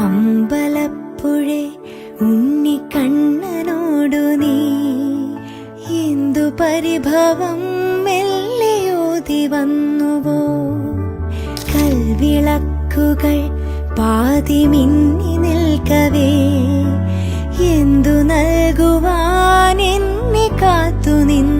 അമ്പലപ്പുഴേ ഉണ്ണിക്കണ്ണനോടു നീ. എന്തു പരിഭവം മെല്ലെയോതി വന്നുവോ? കൽവിളക്കുകൾ പാതി മിന്നി നിൽക്കവേ. എന്തു നൽകുവാൻ എന്നെ കാത്തു നിന്നു?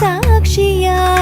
萨克西亚。